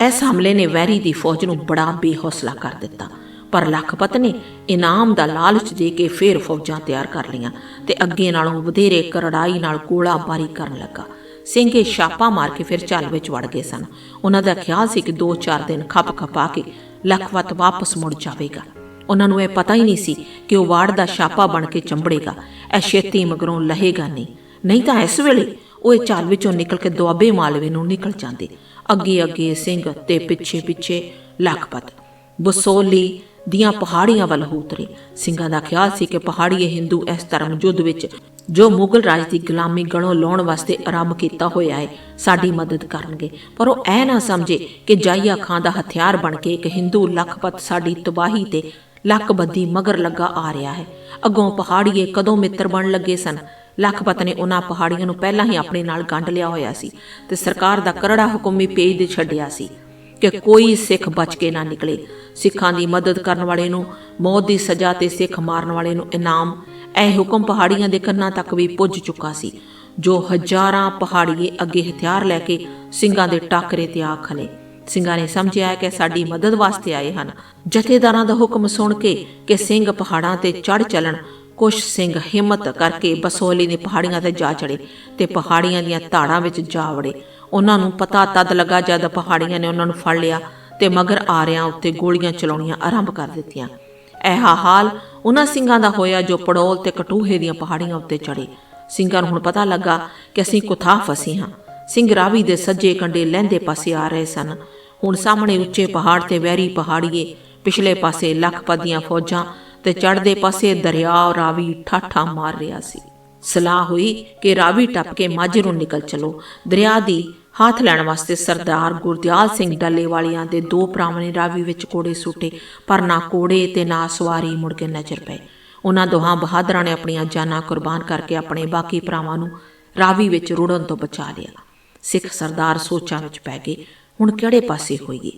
ਇਸ ਹਮਲੇ ਨੇ ਵੈਰੀ ਦੀ ਫੌਜ ਨੂੰ ਬੜਾ ਬੇਹੌਸਲਾ ਕਰ ਦਿੱਤਾ। ਪਰ ਲਖਪਤ ਨੇ ਇਨਾਮ ਦਾ ਲਾਲਚ ਦੇ ਕੇ ਫੇਰ ਫੌਜਾਂ ਤਿਆਰ ਕਰ ਲਈਆਂ ਤੇ ਅੱਗੇ ਨਾਲੋਂ ਵਧੇਰੇ ਕਰੜਾਈ ਨਾਲ ਗੋਲਾਬਾਰੀ ਕਰਨ ਲੱਗਾ। ਸਿੰਘੇ ਛਾਪਾ ਮਾਰ ਕੇ ਫਿਰ ਚੱਲ ਵਿੱਚ ਵੜ ਗਏ ਸਨ। ਉਹਨਾਂ ਦਾ ਖਿਆਲ ਸੀ ਕਿ 2-4 ਦਿਨ ਖੱਪ ਖਪਾ ਕੇ ਲਖਪਤ ਵਾਪਸ ਮੁੜ ਜਾਵੇਗਾ। ਉਹਨਾਂ ਨੂੰ ਇਹ ਪਤਾ ਹੀ ਨਹੀਂ ਸੀ ਕਿ ਉਹ ਵਾੜ ਦਾ ਛਾਪਾ ਬਣ ਕੇ ਚੰਬੜੇਗਾ। ਇਹ ਛੇਤੀ ਮਗਰੋਂ ਲਹੇਗਾ ਨਹੀਂ। ਨਹੀਂ ਤਾਂ ਇਸ ਵੇਲੇ ਉਹ ਇਹ ਚਾਲ ਵਿੱਚੋਂ ਨਿਕਲ ਕੇ ਦੁਆਬੇ ਮਾਲਵੇ ਨੂੰ ਨਿਕਲ ਜਾਂਦੇ। ਅੱਗੇ ਅੱਗੇ ਸਿੰਘ ਤੇ ਪਿੱਛੇ ਪਿੱਛੇ ਲਖਪਤ। ਬਸੋਲੀ ਦੀਆਂ ਪਹਾੜੀਆਂ ਵੱਲ ਉਤਰੇ ਸਿੰਘਾਂ ਦਾ ਖਿਆਲ ਸੀ ਕਿ ਪਹਾੜੀਏ ਹਿੰਦੂ ਇਸ ਧਰਮ ਯੁੱਧ ਵਿੱਚ ਜੋ ਮੁਗਲ ਰਾਜ ਦੀ ਗੁਲਾਮੀ ਗਲੋਂ ਲਾਉਣ ਵਾਸਤੇ ਆਰੰਭ ਕੀਤਾ ਹੋਇਆ ਹੈ ਸਾਡੀ ਮਦਦ ਕਰਨਗੇ। ਪਰ ਉਹ ਐ ਨਾ ਸਮਝੇ ਕਿ ਜਾਈਆ ਖਾਨ ਦਾ ਹਥਿਆਰ ਬਣ ਕੇ ਇੱਕ ਹਿੰਦੂ ਲਖਪਤ ਸਾਡੀ ਤਬਾਹੀ ਤੇ ਲੱਕਬੱਦੀ ਮਗਰ ਲੱਗਾ ਆ ਰਿਹਾ ਹੈ। ਅੱਗੋਂ ਪਹਾੜੀਏ ਕਦੋਂ ਮਿੱਤਰ ਬਣ ਲੱਗੇ ਸਨ? ਲਖਪਤ ਨੇ ਉਹਨਾਂ ਪਹਾੜੀਆਂ ਨੂੰ ਪਹਿਲਾਂ ਹੀ ਆਪਣੇ ਨਾਲ ਗੰਢ ਲਿਆ ਹੋਇਆ ਸੀ ਤੇ ਸਰਕਾਰ ਦਾ ਕਰੜਾ ਹੁਕਮ ਵੀ ਭੇਜ ਦੇ ਛੱਡਿਆ ਸੀ ਕਿ ਕੋਈ ਸਿੱਖ ਬਚ ਕੇ ਨਾ ਨਿਕਲੇ। ਸਿੱਖਾਂ ਦੀ ਮਦਦ ਕਰਨ ਵਾਲੇ ਨੂੰ, ਮੌਤ ਦੀ ਸਜ਼ਾ ਤੇ ਸਿੱਖ ਮਾਰਨ ਵਾਲੇ ਨੂੰ ਇਨਾਮ, ਇਹ ਹੁਕਮ ਪਹਾੜੀਆਂ ਦੇ ਕੰਨਾਂ ਤੱਕ ਵੀ ਪੁੱਜ ਚੁੱਕਾ ਸੀ, ਜੋ ਹਜ਼ਾਰਾਂ ਪਹਾੜੀਏ ਅੱਗੇ ਹਥਿਆਰ ਲੈ ਕੇ ਸਿੰਘਾਂ ਦੇ ਟਾਕਰੇ ਤੇ ਆ ਖਲੇ। ਸਿੰਘਾਂ ਨੇ ਸਮਝਿਆ ਕਿ ਸਾਡੀ ਮਦਦ ਵਾਸਤੇ ਆਏ ਹਨ। ਜਥੇਦਾਰਾਂ ਦਾ ਹੁਕਮ ਸੁਣ ਕੇ ਕਿ ਸਿੰਘ ਪਹਾੜਾਂ ਤੇ ਚੜ ਚੱਲਣ, ਕੁਛ ਸਿੰਘ ਹਿੰਮਤ ਕਰਕੇ ਬਸੋਲੀ ਦੀ ਪਹਾੜੀਆਂ ਤੇ ਜਾ ਚੜੇ ਤੇ ਪਹਾੜੀਆਂ ਦੀਆਂ ਧਾੜਾਂ ਵਿੱਚ ਜਾ ਵੜੇ। ਉਹਨਾਂ ਨੂੰ ਪਤਾ ਤਦ ਲੱਗਾ ਜਦ ਪਹਾੜੀਆਂ ਨੇ ਉਹਨਾਂ ਨੂੰ ਫੜ ਲਿਆ ਤੇ ਮਗਰ ਆਰਿਆਂ ਉੱਤੇ ਗੋਲੀਆਂ ਚਲਾਉਣੀਆਂ ਆਰੰਭ ਕਰ ਦਿੱਤੀਆਂ। ਇਹ ਹਾਲ ਉਹਨਾਂ ਸਿੰਘਾਂ ਦਾ ਹੋਇਆ ਜੋ ਪੜੋਲ ਤੇ ਕਟੂਹੇ ਦੀਆਂ ਪਹਾੜੀਆਂ ਉੱਤੇ ਚੜੇ ਸਿੰਘਾਂ ਨੂੰ ਹੁਣ ਪਤਾ ਲੱਗਾ ਕਿ ਅਸੀਂ ਕੁਥਾ ਫਸੇ ਹਾਂ। ਸਿੰਘ ਰਾਵੀ ਦੇ ਸੱਜੇ ਕੰਡੇ ਲਹਿੰਦੇ ਪਾਸੇ ਆ ਰਹੇ ਸਨ। ਹੁਣ ਸਾਹਮਣੇ ਉੱਚੇ ਪਹਾੜ ਤੇ ਵੈਰੀ ਪਹਾੜੀਏ, ਪਿਛਲੇ ਪਾਸੇ ਲਖਪਤ ਦੀਆਂ ਫੌਜਾਂ ਤੇ ਚੜ੍ਹਦੇ ਪਾਸੇ ਦਰਿਆ ਰਾਵੀ ਠਾਠਾ ਮਾਰ ਰਿਹਾ ਸੀ। ਸਲਾਹ ਹੋਈ ਕਿ ਰਾਵੀ ਟੱਪ ਕੇ ਮਾਝੇ ਨੂੰ ਨਿਕਲ ਚਲੋ। ਦਰਿਆ ਦੀ ਹੱਥ ਲੈਣ ਵਾਸਤੇ ਸਰਦਾਰ ਗੁਰਦਿਆਲ ਸਿੰਘ ਡੱਲੇ ਵਾਲਿਆਂ ਦੇ ਦੋ ਭਰਾਵਾਂ ਨੇ ਰਾਵੀ ਵਿੱਚ ਕੋੜੇ ਸੁੱਟੇ, ਪਰ ਨਾ ਕੋੜੇ ਤੇ ਨਾ ਸਵਾਰੀ ਮੁੜ ਕੇ ਨਜ਼ਰ ਪਏ। ਉਹਨਾਂ ਦੋਹਾਂ ਬਹਾਦਰਾਂ ਨੇ ਆਪਣੀਆਂ ਜਾਨਾਂ ਕੁਰਬਾਨ ਕਰਕੇ ਆਪਣੇ ਬਾਕੀ ਭਰਾਵਾਂ ਨੂੰ ਰਾਵੀ ਵਿੱਚ ਰੁੜਨ ਤੋਂ ਬਚਾ ਲਿਆ। ਸਿੱਖ ਸਰਦਾਰ ਸੋਚਾਂ ਵਿੱਚ ਪੈ ਗਏ। ਹੁਣ ਕਿਹੜੇ ਪਾਸੇ ਹੋਈਏ?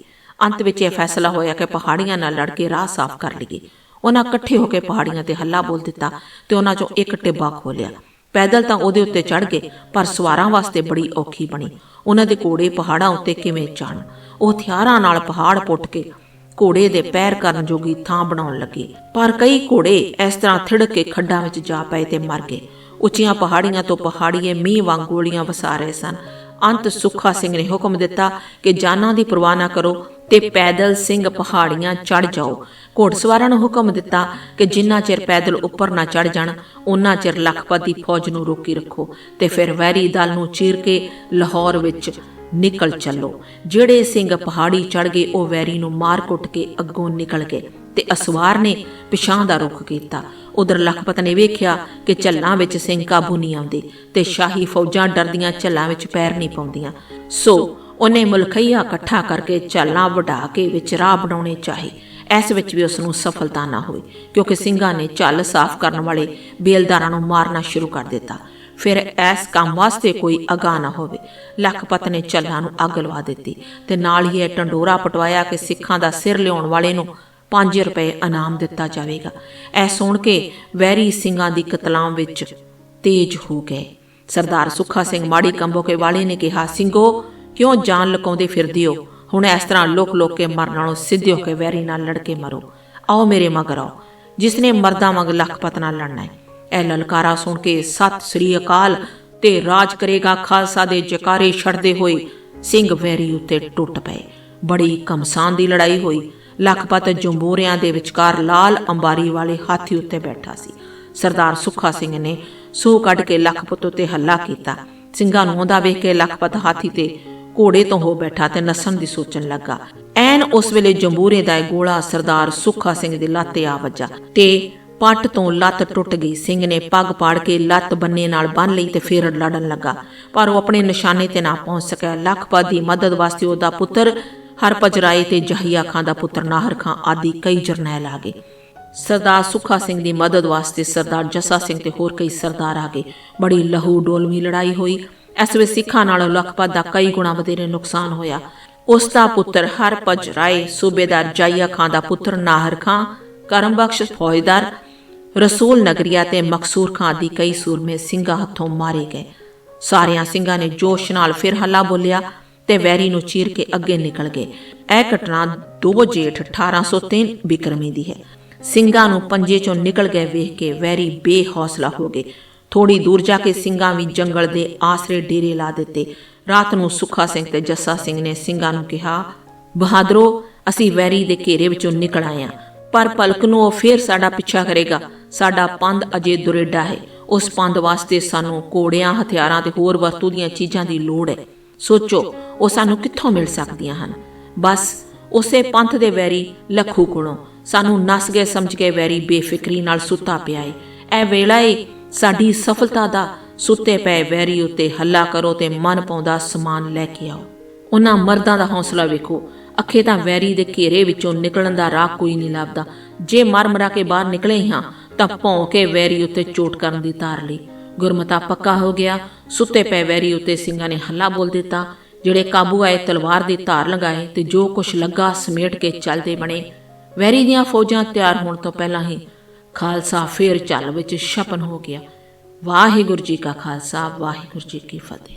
ਅੰਤ ਵਿੱਚ ਇਹ ਫੈਸਲਾ ਹੋਇਆ ਕਿ ਪਹਾੜੀਆਂ ਨਾਲ ਲੜ ਕੇ ਰਾਹ ਸਾਫ਼ ਕਰ ਲਈਏ। ਉਹਨਾਂ ਇਕੱਠੇ ਹੋ ਕੇ ਪਹਾੜੀਆਂ ਤੇ ਹੱਲਾ ਬੋਲ ਦਿੱਤਾ ਤੇ ਉਹਨਾਂ ਚੋਂ ਇੱਕ ਟਿੱਬਾ ਖੋਲਿਆ ਪੈਦਲ ਤਾਂ ਉਹਦੇ ਉੱਤੇ ਚੜ ਗਏ, ਪਰ ਸਵਾਰਾਂ ਵਾਸਤੇ ਬੜੀ ਔਖੀ ਬਣੀ। ਉਹਨਾਂ ਦੇ ਘੋੜੇ ਪਹਾੜਾਂ ਉੱਤੇ ਕਿਵੇਂ ਚੜਨ ਉਹ ਹਥਿਆਰਾਂ ਨਾਲ ਪਹਾੜ ਪੁੱਟ ਕੇ ਘੋੜੇ ਦੇ ਪੈਰ ਕਰਨ ਜੋਗੀ ਥਾਂ ਬਣਾਉਣ ਲੱਗੇ। ਪਰ ਕਈ ਘੋੜੇ ਇਸ ਤਰ੍ਹਾਂ ਥਿੜਕ ਕੇ ਖੱਡਾਂ ਵਿੱਚ ਜਾ ਪਏ ਤੇ ਮਰ ਗਏ। ਉੱਚੀਆਂ ਪਹਾੜੀਆਂ ਤੋਂ ਪਹਾੜੀਏ ਮੀਂਹ ਵਾਂਗ ਗੋਲੀਆਂ ਵਸਾ ਰਹੇ ਸਨ। ਅੰਤ ਸੁੱਖਾ ਸਿੰਘ ਨੇ ਹੁਕਮ ਦਿੱਤਾ ਕਿ ਜਾਨਾਂ ਦੀ ਪਰਵਾਹ ਨਾ ਕਰੋ ਤੇ ਪੈਦਲ ਸਿੰਘ ਪਹਾੜੀਆਂ ਚੜ ਜਾਓ। ਘੋੜਸਵਾਰਾਂ ਨੂੰ ਹੁਕਮ ਦਿੱਤਾ ਕਿ ਜਿੰਨਾ ਚਿਰ ਪੈਦਲ ਉੱਪਰ ਨਾ ਚੜ ਜਾਣ ਉਹਨਾਂ ਚਿਰ ਲਖਪਤ ਦੀ ਫੌਜ ਨੂੰ ਰੋਕੀ ਰੱਖੋ ਤੇ ਫਿਰ ਵੈਰੀ ਦਲ ਨੂੰ ਚੀਰ ਕੇ ਲਾਹੌਰ ਵਿੱਚ ਨਿਕਲ ਚੱਲੋ। ਜਿਹੜੇ ਸਿੰਘ ਪਹਾੜੀ ਚੜ ਗਏ, ਉਹ ਵੈਰੀ ਨੂੰ ਮਾਰ ਕੁੱਟ ਕੇ ਅੱਗੋਂ ਨਿਕਲ ਗਏ। ਤੇ ਅਸਵਾਰ ਨੇ ਪਿਛਾਂ ਦਾ ਰੁਖ ਕੀਤਾ। ਉਧਰ ਲਖਪਤ ਨੇ ਵੇਖਿਆ ਕਿ ਝੱਲਾਂ ਵਿੱਚ ਸਿੰਘ ਕਾਬੂ ਨਹੀਂ ਆਉਂਦੇ ਤੇ ਸ਼ਾਹੀ ਫੌਜਾਂ ਡਰਦੀਆਂ ਝੱਲਾਂ ਵਿੱਚ ਪੈਰ ਨਹੀਂ ਪਾਉਂਦੀਆਂ। ਸੋ ਉਹਨੇ ਮੁਲਖਈਆ ਇਕੱਠਾ ਕਰਕੇ ਝੱਲਾਂ ਵਢਾ ਕੇ ਵਿੱਚ ਰਾਹ ਬਣਾਉਣੇ ਚਾਹੇ। ਇਸ ਵਿੱਚ ਵੀ ਉਸ ਨੂੰ ਸਫਲਤਾ ਨਾ ਹੋਈ, ਕਿਉਂਕਿ ਸਿੰਘਾਂ ਨੇ ਝੱਲ ਸਾਫ਼ ਕਰਨ ਵਾਲੇ ਬੇਲਦਾਰਾਂ ਨੂੰ ਮਾਰਨਾ ਸ਼ੁਰੂ ਕਰ ਦਿੱਤਾ। ਫਿਰ ਇਸ ਕੰਮ ਵਾਸਤੇ ਕੋਈ ਅਗਾ ਨਾ ਹੋਵੇ। ਲਖਪਤ ਨੇ ਝੱਲਾਂ ਨੂੰ ਅੱਗ ਲਵਾ ਦਿੱਤੀ ਤੇ ਨਾਲ ਹੀ ਇਹ ਟੰਡੋਰਾ ਪਟਵਾਇਆ ਕਿ ਸਿੱਖਾਂ ਦਾ ਸਿਰ ਲਿਆਉਣ ਵਾਲੇ ਨੂੰ 5 ਰੁਪਏ ਇਨਾਮ ਦਿੱਤਾ ਜਾਵੇਗਾ। ਇਹ ਸੁਣ ਕੇ ਵੈਰੀ ਸਿੰਘਾਂ ਦੀ ਕਤਲਾਮ ਵਿੱਚ ਤੇਜ਼ ਹੋ ਗਏ। ਸਰਦਾਰ ਸੁੱਖਾ ਸਿੰਘ ਮਾੜੀ ਕੰਬੋਕੇ ਵਾਲੇ ਨੇ ਕਿਹਾ, ਸਿੰਘੋ, ਕਿਉਂ ਜਾਨ ਲਕਾਉਂਦੇ ਫਿਰਦੇ ਹੋ? ਹੁਣ ਇਸ ਤਰ੍ਹਾਂ ਲੋਕ ਲੋਕ ਕੇ ਮਰਨ ਨਾਲੋਂ ਸਿੱਧੇ ਹੋ ਕੇ ਵੈਰੀ ਨਾਲ ਲੜ ਕੇ ਮਰੋ। ਆਓ ਮੇਰੇ ਮਗਰ ਆਓ। ਜਿਸ ਨੇ ਮਰਦਾ ਮਗ ਲਖਪਤ ਨਾਲ ਲੜਨਾ ਹੈ। ਇਹ ਲਲਕਾਰਾ ਸੁਣ ਕੇ ਸਤਿ ਸ੍ਰੀ ਅਕਾਲ ਤੇ ਰਾਜ ਕਰੇਗਾ ਖਾਲਸਾ ਦੇ ਜਕਾਰੇ ਛੱਡਦੇ ਹੋਏ ਸਿੰਘ ਵੈਰੀ ਉੱਤੇ ਟੁੱਟ ਪਏ। ਬੜੀ ਕਮਸਾਨ ਦੀ ਲੜਾਈ ਹੋਈ। ਲਖਪਤ ਜੰਬੋਰਿਆਂ ਦੇ ਵਿਚਕਾਰ ਲਾਲ ਅੰਬਾਰੀ ਵਾਲੇ ਹਾਥੀ ਉੱਤੇ ਬੈਠਾ ਸੀ। ਸਰਦਾਰ ਸੁੱਖਾ ਸਿੰਘ ਨੇ ਸੂਹ ਕੱਢ ਕੇ ਲਖਪਤ ਉੱਤੇ ਹੱਲਾ ਕੀਤਾ। ਸਿੰਘਾਂ ਨੂੰ ਆਉਂਦਾ ਵੇਖ ਕੇ ਲਖਪਤ ਹਾਥੀ ਤੇ ਘੋੜੇ ਤੋਂ ਹੋ ਬੈਠਾ ਤੇ ਨਸਣ ਦੀ ਸੋਚਣ ਲੱਗਾ। ਐਨ ਉਸ ਵੇਲੇ ਜੰਬੂਰੇ ਦਾ ਗੋਲਾ ਸਰਦਾਰ ਸੁੱਖਾ ਸਿੰਘ ਦੀ ਲੱਤ ਤੇ ਆ ਵੱਜਾ ਤੇ ਪੱਟ ਤੋਂ ਲੱਤ ਟੁੱਟ ਗਈ। ਸਿੰਘ ਨੇ ਪੱਗ ਪਾੜ ਕੇ ਲੱਤ ਬੰਨੇ ਨਾਲ ਬੰਨ ਲਈ ਤੇ ਫੇਰ ਲੜਨ ਲੱਗਾ। ਪਰ ਉਹ ਆਪਣੇ ਨਿਸ਼ਾਨੇ ਤੇ ਨਾ ਪਹੁੰਚ ਸਕਿਆ। ਲਖਪਤ ਦੀ ਮਦਦ ਵਾਸਤੇ ਉਹਦਾ ਪੁੱਤਰ ਹਰਪਜ ਰਾਏ ਤੇ ਜਹੀਆ ਖਾਂ ਦਾ ਪੁੱਤਰ ਨਾਹਰ ਖਾਂ ਆਦਿ ਕਈ ਜਰਨੈਲ ਆ ਗਏ। ਸਰਦਾਰ ਸੁੱਖਾ ਸਿੰਘ ਦੀ ਮਦਦ ਵਾਸਤੇ ਸਰਦਾਰ ਜੱਸਾ ਸਿੰਘ ਤੇ ਹੋਰ ਕਈ ਸਰਦਾਰ ਆ ਗਏ। ਬੜੀ ਲਹੂ ਡੋਲਵੀਂ ਲੜਾਈ ਹੋਈ। ਇਸ ਵਿੱਚ ਸਿੱਖਾਂ ਨਾਲੋਂ ਲਖਪਤ ਦਾ ਕਈ ਗੁਣਾ ਵਧੇਰੇ ਨੁਕਸਾਨ ਹੋਇਆ। ਉਸ ਦਾ ਪੁੱਤਰ ਹਰਪਜ ਰਾਏ ਸੂਬੇਦਾਰ ਜਾਈਆ ਖਾਂ ਦਾ ਪੁੱਤਰ ਨਾਹਰ ਖਾਂ, ਕਰਮਬਖਸ਼ ਫੌਜਦਾਰ, ਰਸੂਲ ਨਗਰੀਆ ਤੇ ਮਕਸੂਰ ਖਾਂ ਦੀ ਕਈ ਸੂਰਮੇ ਸਿੰਘਾਂ ਹੱਥੋਂ ਮਾਰੇ ਗਏ। ਸਾਰਿਆਂ ਸਿੰਘਾਂ ਨੇ ਜੋਸ਼ ਨਾਲ ਫਿਰ ਹੱਲਾ ਬੋਲਿਆ ਤੇ ਵੈਰੀ ਨੂੰ ਚੀਰ ਕੇ ਅੱਗੇ ਨਿਕਲ ਗਏ। ਇਹ ਘਟਨਾ 2 ਜੇਠ 1803 ਬਿਕਰਮੀ ਦੀ ਹੈ। ਸਿੰਘਾਂ ਨੂੰ ਪੰਜੇ ਚੋਂ ਨਿਕਲ ਗਏ ਵੇਖ ਕੇ ਵੈਰੀ ਬੇਹੌਸਲਾ ਹੋ ਗਏ। ਥੋੜੀ ਦੂਰ ਜਾ ਕੇ ਸਿੰਘਾਂ ਵੀ ਜੰਗਲ ਦੇ ਆਸਰੇ ਡੇਰੇ ਲਾ ਦਿੱਤੇ। ਰਾਤ ਨੂੰ ਸੁੱਖਾ ਸਿੰਘ ਤੇ ਜੱਸਾ ਸਿੰਘ ਨੇ ਸਿੰਘਾਂ ਨੂੰ ਕਿਹਾ, ਬਹਾਦਰੋ, ਅਸੀਂ ਵੈਰੀ ਦੇ ਘੇਰੇ ਵਿੱਚੋਂ ਨਿਕਲ ਆਏ ਹਾਂ। ਪਰ ਪਲਕ ਨੂੰ ਉਹ ਫੇਰ ਸਾਡਾ ਪਿੱਛਾ ਕਰੇਗਾ। ਸਾਡਾ ਪੰਧ ਅਜੇ ਦੁਰੇਡਾ ਹੈ। ਉਸ ਪੰਧ ਵਾਸਤੇ ਸਾਨੂੰ ਕੋੜਿਆਂ ਹਥਿਆਰਾਂ ਤੇ ਹੋਰ ਵਸਤੂ ਦੀਆਂ ਚੀਜ਼ਾਂ ਦੀ ਲੋੜ ਹੈ। ਸੋਚੋ, ਉਹ ਸਾਨੂੰ ਕਿੱਥੋਂ ਮਿਲ ਸਕਦੀਆਂ ਹਨ? ਬਸ ਉਸੇ ਪੰਥ ਦੇ ਵੈਰੀ ਲੱਖੂ ਕੋਲੋਂ ਸਾਨੂੰ ਨਸ ਗਏ ਸਮਝ ਕੇ ਵੈਰੀ ਬੇਫਿਕਰੀ ਨਾਲ ਸੁੱਤਾ ਪਿਆ ਏ। ਇਹ ਵੇਲਾ ਏ, ਸਾਡੀ ਸਫਲਤਾ ਦਾ ਸੁੱਤੇ ਪਏ ਵੈਰੀ ਉੱਤੇ ਹੱਲਾ ਕਰੋ ਤੇ ਮਨ ਪਾਉਂਦਾ ਸਮਾਨ ਲੈ ਕੇ ਆਓ। ਉਹਨਾਂ ਮਰਦਾਂ ਦਾ ਹੌਸਲਾ ਵੇਖੋ, ਅੱਖੇ ਤਾਂ ਵੈਰੀ ਦੇ ਘੇਰੇ ਵਿੱਚੋਂ ਨਿਕਲਣ ਦਾ ਰਾਹ ਕੋਈ ਨਹੀਂ ਲੱਭਦਾ। ਜੇ ਮਰ ਮਰਾ ਕੇ ਬਾਹਰ ਨਿਕਲੇ ਹਾਂ, ਤਾਂ ਭੌਂ ਕੇ ਵੈਰੀ ਉੱਤੇ ਚੋਟ ਕਰਨ ਦੀ ਤਾਰ ਲਈ। ਗੁਰਮਤਾ ਪੱਕਾ ਹੋ ਗਿਆ। ਸੁੱਤੇ ਪਏ ਵੈਰੀ ਉੱਤੇ ਸਿੰਘਾਂ ਨੇ ਹੱਲਾ ਬੋਲ ਦਿੱਤਾ, ਜਿਹੜੇ ਕਾਬੂ ਆਏ ਤਲਵਾਰ ਦੀ ਧਾਰ ਲਗਾਏ ਤੇ ਜੋ ਕੁਛ ਲੱਗਾ ਸਮੇਟ ਕੇ ਚੱਲਦੇ ਬਣੇ। ਵੈਰੀ ਦੀਆਂ ਫੌਜਾਂ ਤਿਆਰ ਹੋਣ ਤੋਂ ਪਹਿਲਾਂ ਹੀ ਖਾਲਸਾ ਫੇਰ ਚੱਲ ਵਿੱਚ ਛਪਨ ਹੋ ਗਿਆ। ਵਾਹਿਗੁਰੂ ਜੀ ਕਾ ਖਾਲਸਾ, ਵਾਹਿਗੁਰੂ ਜੀ ਕੀ ਫਤਿਹ।